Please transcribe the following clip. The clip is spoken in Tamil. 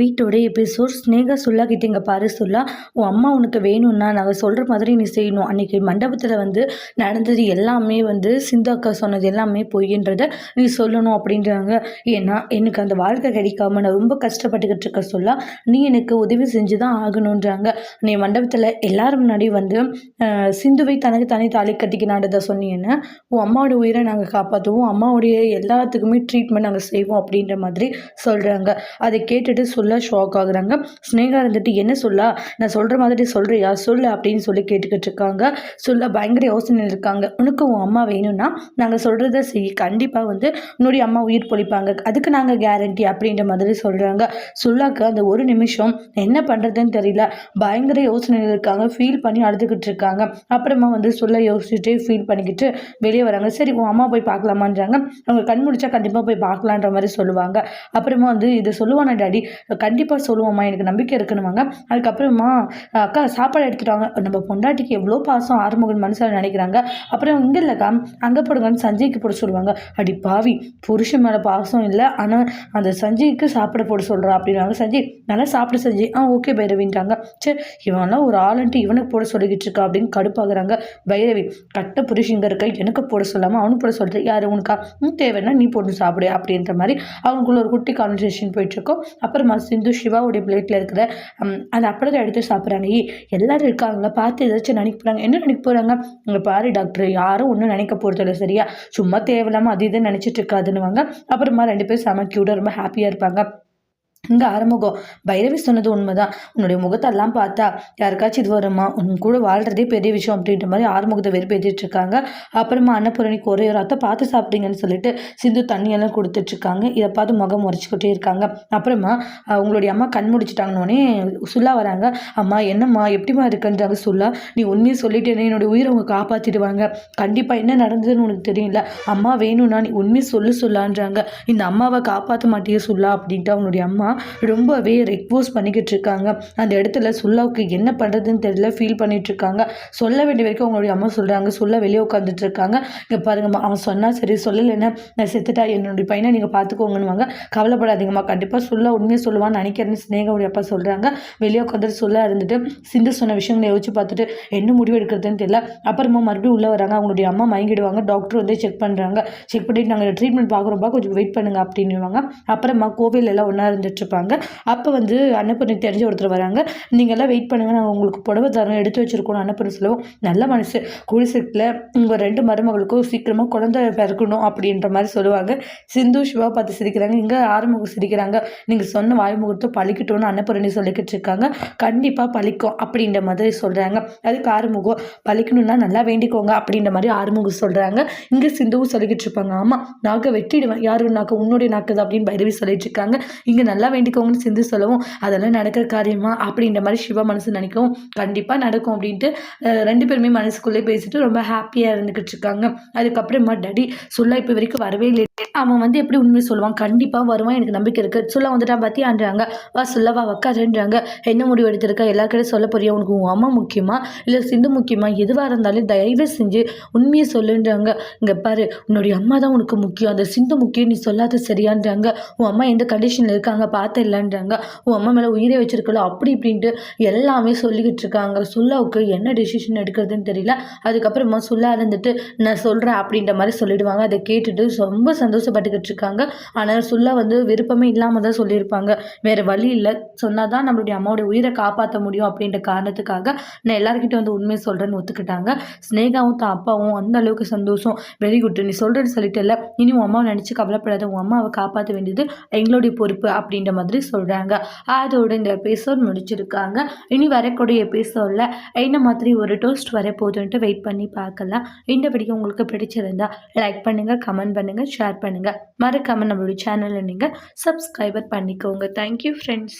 வீட்டோட எபிசோட் ஸ்னேகா சொல்லாக்கிட்டு இங்கே பாரு சொல்லா. உன் அம்மா உனக்கு வேணும்னா நாங்கள் சொல்கிற மாதிரி நீ செய்யணும். அன்றைக்கி மண்டபத்தில் வந்து நடந்தது எல்லாமே வந்து சிந்து அக்கா சொன்னது எல்லாமே பொய்ன்றத நீ சொல்லணும் அப்படின்றாங்க. ஏன்னா எனக்கு அந்த வாழ்க்கை கிடைக்காம நான் ரொம்ப கஷ்டப்பட்டுக்கிட்டு இருக்க சொல்லா. நீ எனக்கு உதவி செஞ்சு தான் ஆகணுன்றாங்க நீ மண்டபத்தில் எல்லாரும் முன்னாடி வந்து சிந்துவை தனக்கு தனி தாலி கட்டிக்கினான்றதை சொன்னீங்கன்னா உன் அம்மாவோட உயிரை நாங்கள் காப்பாற்றுவோம் அம்மாவுடைய எல்லாத்துக்குமே ட்ரீட்மெண்ட் நாங்கள் செய்வோம் அப்படின்ற மாதிரி சொல்கிறாங்க அதை கேட்டுட்டு சொல்ல ஷாக் ஆகுறாங்க. ஸ்னேகா இருந்துட்டு என்ன சொல்லா? நான் சொல்கிற மாதிரி சொல்கிறியா சொல்லு அப்படின்னு சொல்லி கேட்டுக்கிட்டு இருக்காங்க. சொல்ல பயங்கர யோசனையில் இருக்காங்க. உனக்கு உன் அம்மா வேணும்னா நாங்கள் சொல்கிறத செய். கண்டிப்பாக வந்து உன்னுடைய அம்மா உயிர் பொழிப்பாங்க. அதுக்கு நாங்கள் கேரண்டி அப்படின்ற மாதிரி சொல்கிறாங்க சொல்லாக்கு அந்த ஒரு நிமிஷம் என்ன பண்ணுறதுன்னு தெரியல. பயங்கர யோசனையில் இருக்காங்க. ஃபீல் பண்ணி அழுதுகிட்டு இருக்காங்க. அப்புறமா வந்து சொல்ல யோசிச்சுட்டே ஃபீல் பண்ணிக்கிட்டு வெளியே வராங்க. சரி உன் அம்மா போய் பார்க்கலாமான்றாங்க. அவங்க கண் முடிச்சா கண்டிப்பாக போய் பார்க்கலான்ற மாதிரி சொல்லுவாங்க. அப்புறமா வந்து இதை சொல்லுவானா டாடி கண்டிப்பாக சொல்லுவோம்மா. எனக்கு நம்பிக்கை இருக்கணுமாங்க. அதுக்கப்புறமா அக்கா சாப்பாடு எடுத்துட்டு வாங்க. நம்ம பொண்டாட்டிக்கு எவ்வளோ பாசம் ஆறுமுகன் மனசில் நினைக்கிறாங்க. அப்புறம் இங்கே இல்லைக்கா அங்கே போடுங்கன்னு சஞ்சய்க்கு போட சொல்லுவாங்க. அடி பாவி புருஷன் மேலே பாசம் இல்லை. ஆனால் அந்த சஞ்சய்க்கு சாப்பிட போட சொல்கிறா அப்படின்னாங்க சஞ்சய் நல்லா சாப்பிட சஞ்சய். ஆ ஓகே பைரவின்ட்டாங்க. சரி இவன்லாம் ஒரு ஆளுன்ட்டு இவனுக்கு போட சொல்லிக்கிட்டு இருக்கா? அப்படின்னு கடுப்பாகிறாங்க பைரவி. கட்ட புருஷங்க இருக்க? எனக்கு போட சொல்லாமல் அவனுக்கு போட சொல்கிறது யார் உனக்கா? தேவைன்னா நீ போட்டு சாப்பிடு. அப்படின்ற மாதிரி அவங்களுக்குள்ள ஒரு குட்டி கான்வர்சேஷன் போயிட்டுருக்கோம் அப்புறம் சிந்து சிவாவுடைய பிளேட்டில் இருக்கிற அந்த அப்பளத்தை எடுத்து சாப்பிட்றாங்க. ஏய் எல்லாரும் இருக்காங்களா பார்த்து ஏதாச்சும் நினைக்க போகிறாங்க என்ன நினைக்க போகிறாங்க இங்கே பாரு டாக்டர் யாரும் ஒன்றும் நினைக்க போகிறதில்ல சரியா? சும்மா தேவையில்லாமல் அது இதுன்னு நினச்சிட்டு இருக்காதுன்னுவாங்க. அப்புறமா ரெண்டு பேரும் செம விட ரொம்ப ஹாப்பியாக இருப்பாங்க. இங்கே ஆரம்பகம் பைரவி சொன்னது உண்மைதான். உன்னுடைய முகத்தெல்லாம் பார்த்தா யாருக்காச்சும் இது வருமா? உன் கூட வாழ்கிறதே பெரிய விஷயம் அப்படின்ற மாதிரி ஆறுமுகத்தை வெறுப்பேற்றிட்டு இருக்காங்க. அப்புறமா அன்னபூரணிக்கு ஒரே ஒரு அத்தை பார்த்து சாப்பிட்டீங்கன்னு சொல்லிட்டு சிந்து தண்ணியெல்லாம் கொடுத்துட்டு இருக்காங்க. இதை பார்த்து முகம் முறைச்சிக்கிட்டே இருக்காங்க. அப்புறமா உங்களுடைய அம்மா கண் முடிச்சிட்டாங்கன்னொடனே சுல்லா வராங்க. அம்மா என்னம்மா எப்படிம்மா இருக்குன்றாங்க சுல்லா? நீ உண்மையை சொல்லிட்டேனே என்னுடைய உயிரை அவங்க காப்பாற்றிடுவாங்க கண்டிப்பாக என்ன நடந்ததுன்னு உனக்கு தெரியல. அம்மா வேணும்னா நீ உண்மையை சொல்லு சொல்லான்றாங்க. இந்த அம்மாவை காப்பாற்ற மாட்டேயே சொல்லா அப்படின்ட்டு அவனுடைய அம்மா. ரொம்பவே ரெக்வோஸ் பண்ணிக்கிட்டு இருக்காங்க. அந்த இடத்துல சுல்லாவுக்கு என்ன பண்ணுறதுன்னு தெரியல ஃபீல் பண்ணிட்டு இருக்காங்க. சொல்ல வேண்டிய வரைக்கும் அவங்களுடைய அம்மா சொல்கிறாங்க சொல்ல வெளியே உட்காந்துட்டு இருக்காங்க. இங்கே பாருங்கம்மா அவன் சொன்னால் சரி சொல்லலைன்னா நான் செத்துட்டா என்னுடைய பையனை நீங்கள் பார்த்துக்கோங்கன்னுவாங்க கவலைப்படாதீங்கம்மா கண்டிப்பாக சொல்ல உண்மையாக சொல்லுவான்னு நினைக்கிறேன்னு ஸ்னேகாவுடைய அப்பா சொல்கிறாங்க வெளியே உட்காந்துட்டு சொல்ல இருந்துட்டு சிந்து சொன்ன விஷயங்களை யோசிச்சு பார்த்துட்டு என்ன முடிவு எடுக்கிறதுன்னு தெரியல. அப்புறமா மறுபடியும் உள்ளே வராங்க. அவங்களுடைய அம்மா மயங்கிடுவாங்க. டாக்டர் வந்து செக் பண்ணுறாங்க செக் பண்ணிட்டு நாங்கள் ட்ரீட்மெண்ட் பார்க்குறோம்ப்பா கொஞ்சம் வெயிட் பண்ணுங்க அப்படின்னுவாங்க. அப்புறமா கோவில் எல்லாம் ஒன்றா இருந்துட்டு வச்சுருப்பாங்க. அப்போ வந்து அன்னப்பூர்ணிக்கு தெரிஞ்ச ஒருத்தர் வராங்க. நீங்கள்லாம் வெயிட் பண்ணுங்க. நாங்கள் உங்களுக்கு புடவை தரோம் எடுத்து வச்சிருக்கோம் அன்னப்பூர்ணி சொல்லவும். நல்ல மனசு குடிசைக்கில் உங்கள் ரெண்டு மருமகளுக்கும் சீக்கிரமாக குழந்தை பிறக்கணும் அப்படின்ற மாதிரி சொல்லுவாங்க. சிந்து சிவா பார்த்து சிரிக்கிறாங்க. இங்கே ஆறுமுகம் சிரிக்கிறாங்க. நீங்கள் சொன்ன வாய்முகத்தை பழிக்கட்டும்னு அன்னப்பூர்ணி சொல்லிக்கிட்டு இருக்காங்க. கண்டிப்பாக பழிக்கும் அப்படின்ற மாதிரி சொல்கிறாங்க அதுக்கு ஆறுமுகம் பழிக்கணும்னா நல்லா வேண்டிக்கோங்க அப்படின்ற மாதிரி ஆறுமுகம் சொல்கிறாங்க இங்கே சிந்துவும் சொல்லிக்கிட்டு இருப்பாங்க. ஆமாம் நாக்கை வெட்டிடுவேன். யார் நாக்கு? உன்னுடைய நாக்குது அப்படின்னு பைரவி சொல்லிட்டு இருக்காங்க. இங்கே நல்லா வேண்டிக்கோங்கன்னு சிந்து சொல்லவும் அதெல்லாம் நடக்கிற காரியமா? அப்படின்ற மாதிரி சிவா மனசு நினைக்கவும் கண்டிப்பாக நடக்கும் அப்படின்ட்டு ரெண்டு பேருமே மனசுக்குள்ளே பேசிட்டு ரொம்ப ஹாப்பியாக இருந்துக்கிட்டு இருக்காங்க. அதுக்கப்புறமா டடி சொல்ல இப்போ வரைக்கும் வரவே இல்லை அவன் வந்து எப்படி உண்மை சொல்லுவான்? கண்டிப்பாக வருவான் எனக்கு நம்பிக்கை இருக்குது சொல்ல வந்துட்டான் பார்த்தியான்றாங்க வா சொல்லவா உக்காருன்றாங்க. என்ன முடிவு எடுத்திருக்கா? எல்லாருக்கிட்டையும் சொல்ல போறியா? உனக்கு உன் அம்மா முக்கியமா? இல்லை சிந்து முக்கியமா? எதுவாக இருந்தாலும் தயவு செஞ்சு உண்மையை சொல்லுன்றாங்க. இங்கே பாரு உன்னுடைய அம்மா தான் உனக்கு முக்கியம். அந்த சிந்து முக்கியம் நீ சொல்லாத சரியான்றாங்க. உன் அம்மா எந்த கண்டிஷனில் இருக்காங்க பார்த்து இல்லைன்றாங்க. உன் அம்மா மேலே உயிரை வச்சிருக்கல? அப்படி இப்படின்ட்டு எல்லாமே சொல்லிக்கிட்டு இருக்காங்க. சுல்லாவுக்கு என்ன டெசிஷன் எடுக்கிறதுன்னு தெரியல. அதுக்கப்புறமா சொல்லாத இருந்துட்டு நான் சொல்கிறேன் அப்படின்ற மாதிரி சொல்லிடுவாங்க. அதை கேட்டுட்டு ரொம்ப சந்தோஷப்பட்டுக்கிட்டு இருக்காங்க ஆனால் சுல்லா வந்து விருப்பமே இல்லாமல் தான் சொல்லியிருப்பாங்க. வேறு வழி இல்லை. சொன்னால் தான் நம்மளுடைய அம்மாவுடைய உயிரை காப்பாற்ற முடியும் அப்படின்ற காரணத்துக்காக நான் எல்லாருக்கிட்ட வந்து உண்மையை சொல்கிறேன்னு ஒத்துக்கிட்டாங்க. ஸ்னேகாவும் தான் அப்பாவும் அந்த அளவுக்கு சந்தோஷம். Very good. நீ சொல்கிறேன்னு சொல்லிட்டு இல்லை இனி உன் அம்மாவை நினச்சி கவலைப்படாத. உன் அம்மாவை காப்பாற்ற வேண்டியது எங்களுடைய பொறுப்பு அப்படின்ற மாதிரி சொல்கிறாங்க அதோட இந்த எபிசோட் முடிச்சிருக்காங்க. இனி வரக்கூடிய எபிசோடில் என்ன மாதிரி ஒரு டோஸ்ட் வரப்போகுதுன்ட்டு வெயிட் பண்ணி பார்க்கலாம். இந்த வீடியோ உங்களுக்கு பிடிச்சிருந்தா லைக் பண்ணுங்கள் கமெண்ட் பண்ணுங்கள் ஷேர் ஷேர் பண்ணுங்கள் மறக்காமல் நம்மளுடைய சேனலை நீங்கள் சப்ஸ்கிரைபர் பண்ணிக்கோங்க. Thank you friends